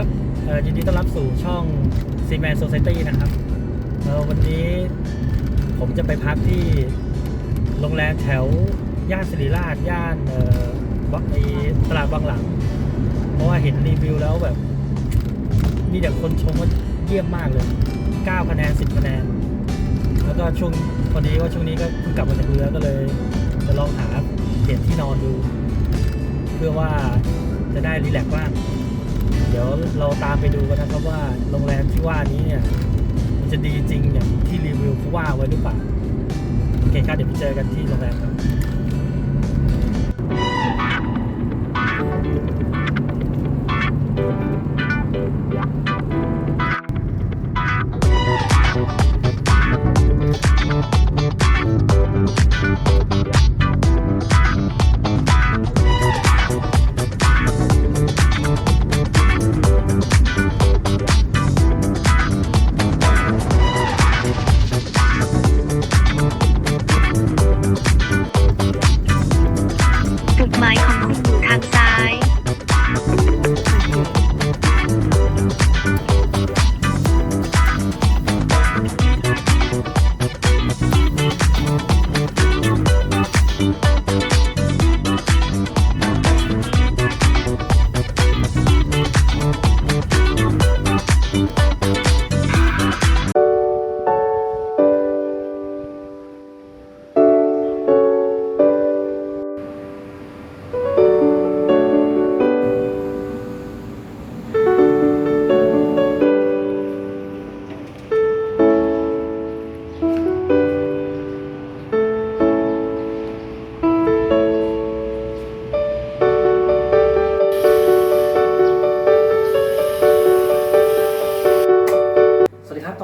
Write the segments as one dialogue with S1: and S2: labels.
S1: ครับยินดีต้อนรับสู่ช่อง c m a n Society นะครับวันนี้ผมจะไปพักที่โรงแรมแถว ย่านสิริราช ย่านวัดไอตลาดบางหลัง เพราะว่าเห็นรีวิวแล้วแบบ มีแต่คนชมว่าเยี่ยมมากเลย 9 คะแนน 10 คะแนน แล้วก็ช่วงพอดีว่าช่วงนี้ก็เพิ่งกลับมาจากเรือก็เลย จะลองหาเปลี่ยนที่นอนดู เพื่อว่าจะได้รีแลกซ์บ้าง เดี๋ยวเราตามไปดูกันนะครับว่าโรงแรมที่ว่านี้เนี่ยมันจะดีจริงอย่างที่รีวิวเขาว่าไว้หรือเปล่าโอเคครับเดี๋ยวไปเจอกันที่โรงแรมครับ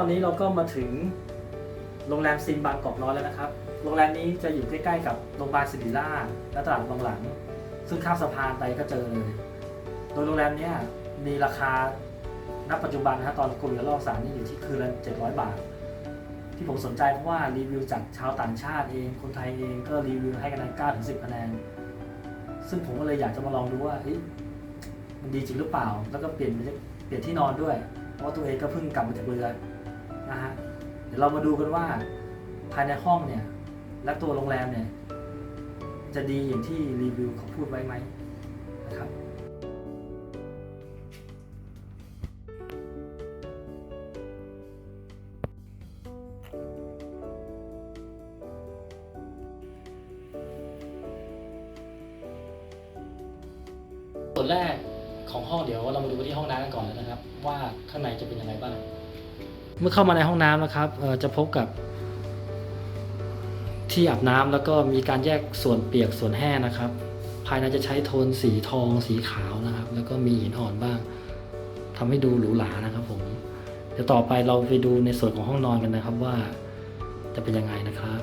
S2: อนนี้เราก็มาถึงโรงแรมซินบางกอกน้อยแล้วนะครับ โรงแรมนี้จะอยู่ใกล้ๆกับโรงพยาบาลศิริราชและตลาดบางหลัง ซึ่งข้ามสะพานไปก็เจอเลย โดยโรงแรมนี้มีราคาณปัจจุบันนะฮะตอนโควิดรอบสามนี่อยู่ที่คืนละ700 บาท ที่ผมสนใจเพราะว่ารีวิวจากชาวต่างชาติเอง คนไทยเองก็รีวิวให้คะแนน9ถึง10คะแนน ซึ่งผมก็เลยอยากจะมาลองดูว่ามันดีจริงหรือเปล่า แล้วก็เปลี่ยนเปลี่ยนที่นอนด้วย เพราะตัวเองก็เพิ่งกลับมาจากเรือ นะฮะเดี๋ยวเรามาดูกันว่าภายในห้องเนี่ย และตัวโรงแรมเนี่ย จะดีอย่างที่รีวิวเขาพูดไว้ไหมนะครับส่วนแรกของห้องเดี๋ยวเรามาดูที่ห้องน้ำกันก่อนนะครับ ว่าข้างในจะเป็นยังไงบ้าง เมื่อเข้ามาในห้องน้ำนะครับเอ่อจะพบกับ ที่อาบน้ำแล้วก็มีการแยกส่วนเปียกส่วนแห้งนะครับ ภายในจะใช้โทนสีทองสีขาวนะครับ แล้วก็มีหินอ่อนบ้างทำให้ดูหรูหรานะครับผมเดี๋ยวต่อไปเราไปดูในส่วนของห้องนอนกันนะครับว่าจะเป็นยังไงนะครับ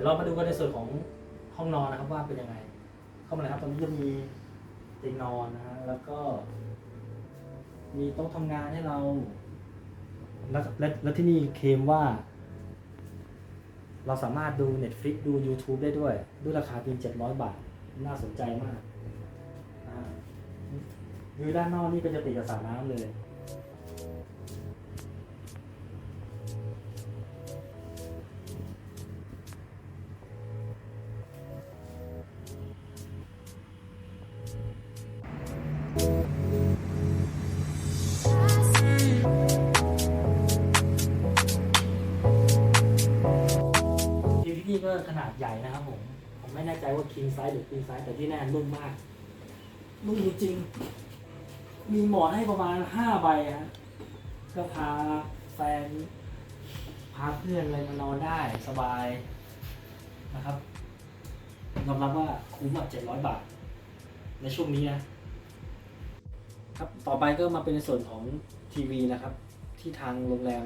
S2: ดี๋ยวเรามาดูกันในส่วนของห้องนอนนะครับว่าเป็นยังไง เข้ามาเลยครับตอนนี้จะมีเตียงนอนนะฮะแล้วก็ มีโต๊ะทำงานให้เราและและและที่นี่เคลมว่า เราสามารถดู Netflix ดู YouTube ได้ด้วย ด้วยราคาเพียง700 บาท น่าสนใจมากนะฮะวิวด้านนอกนี่ก็จะติดกับสระน้ำเลย ทีวีนี่ก็ขนาดใหญ่นะครับผม ผมไม่แน่ใจว่า king size หรือ queen size แต่ที่แน่นุ่มมากนุ่มจริง มีหมอนให้ประมาณห้าใบฮะก็พาแฟน พาเพื่อนอะไรมานอนได้สบายนะครับยอมรับว่าคุ้มอะเจ็ดร้อยบาท ในช่วงนี้นะครับ ต่อไปก็มาเป็นในส่วนของทีวีนะครับ ที่ทางโรงแรม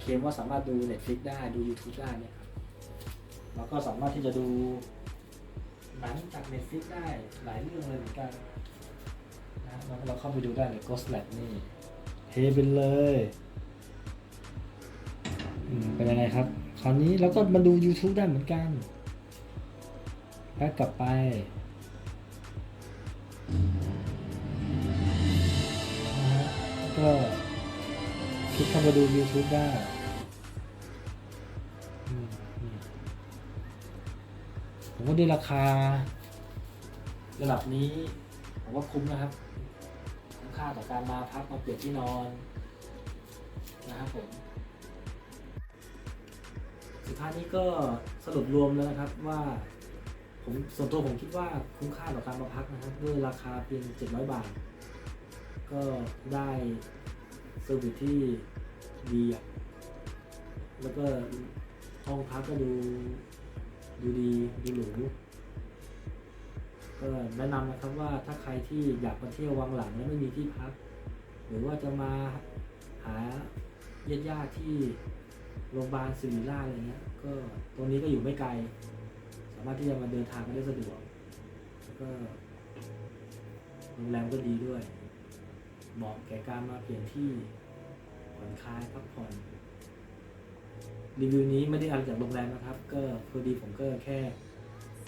S2: เคลมว่าสามารถดู Netflix ได้ดู YouTube ได้เนี่ย ครับแล้วก็สามารถที่จะดูหนังจาก Netflix ได้หลายเรื่องเลยเหมือนกันนะแล้วเราเข้าไปดูได้เลย Ghost Lab นี่เฮเป็นเลยเป็นยังไงครับ คราวนี้เราก็มาดู YouTube ได้เหมือนกันแพ็กกลับไปนะฮะก็คลิกเข้ามาดู YouTube ได้ ด้วยราคา ระดับนี้ผมว่าคุ้มนะครับคุ้มค่าต่อการมาพักมาเปลี่ยนที่นอนนะครับผมสุดท้ายนี้ก็สรุปรวมแล้วนะครับว่าผมส่วนตัวผมคิดว่าคุ้มค่าต่อการมาพักนะครับด้วยราคาเพียง 700 บาท ก็ได้เซอร์วิสที่ดีแล้วก็ห้องพักก็ดู ดีหรูก็แนะนำนะครับว่าถ้าใครที่อยากมาเที่ยววังหลังแล้วไม่มีที่พัก หรือว่าจะมาหาญาติๆที่โรงพยาบาลศิริราชอะไรเงี้ย ก็ตรงนี้ก็อยู่ไม่ไกล สามารถที่จะมาเดินทางกันได้สะดวกแล้วก็โรงแรมก็ดีด้วย เหมาะแก่การมาเปลี่ยนที่ผ่อนคลายพักผ่อนรีวิวนี้ไม่ได้เอาจากโรงแรมนะครับ ก็พอดีผมก็แค่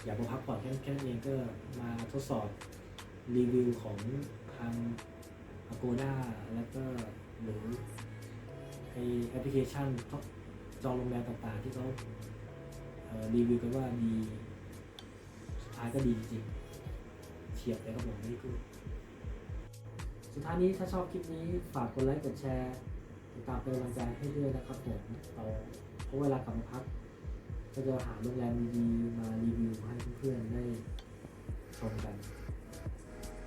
S2: อยากมาพักผ่อนแค่แค่นั้นเองก็มาทดสอบรีวิวของทาง Agoda แล้วก็หรือไอแอปพลิเคชันจองโรงแรมต่างๆ ที่เขารีวิวกันว่าดีสุดท้ายก็ดีจริงเฉียบเลยครับผมนี่คือสุดท้ายนี้ถ้าชอบคลิปนี้ฝากกดไลค์กดแชร์ติดตามเป็นกำลังใจให้ด้วยนะครับผมเราเพราะเวลากลับมาพัก ก็จะหาโรงแรมดีๆมารีวิวให้เพื่อนๆได้ชมกัน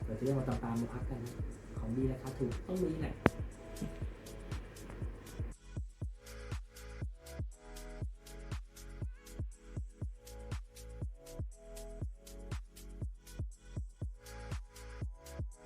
S2: เดี๋ยวจะได้มาตามๆมาพักกันนะของดีนะครับถูกต้องมีแหละ